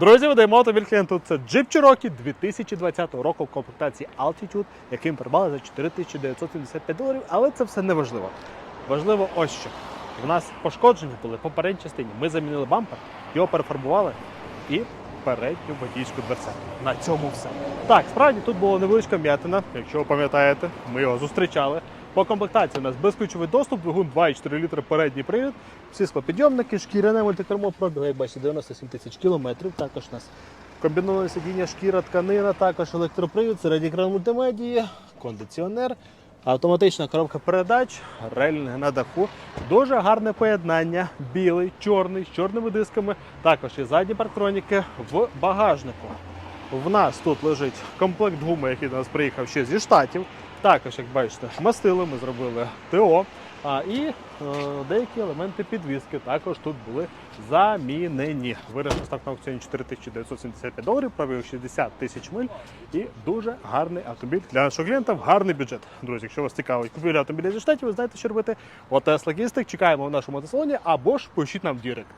Друзі, видаємо автомобіль клієнту. Це Jeep Cherokee 2020 року в комплектації Altitude, яким придбали за 4975 доларів, але це все не важливо. Важливо ось що. У нас пошкодження були по передній частині. Ми замінили бампер, його перефарбували і передню водійську дверцяту. На цьому все. Так, справді тут була невеличка м'ятина, якщо ви пам'ятаєте, ми його зустрічали. По комплектації у нас безключовий доступ, двигун 2,4 літри передній привід, всі склопідйомники, шкіряне мультикермо пробіг, як бачите, 97 тисяч кілометрів. Також у нас комбіноване сидіння, шкіра, тканина, також електропривід, середній екран мультимедії, кондиціонер, автоматична коробка передач, рейлінги на даху. Дуже гарне поєднання. Білий, чорний, з чорними дисками. Також і задні парктроніки в багажнику. В нас тут лежить комплект гуми, який до нас приїхав ще зі штатів. Також, як бачите, мастили, ми зробили ТО. А, і е, деякі елементи підвіски також тут були замінені. Вирішив став на аукціоні 4975 доларів, пробив 60 тисяч миль і дуже гарний автомобіль для нашого клієнта в гарний бюджет. Друзі, якщо вас цікавить купівля автомобіля зі штатів, ви знаєте, що робити. От Tesla Logistic. Чекаємо в нашому автосалоні або ж пишіть нам в Дірект.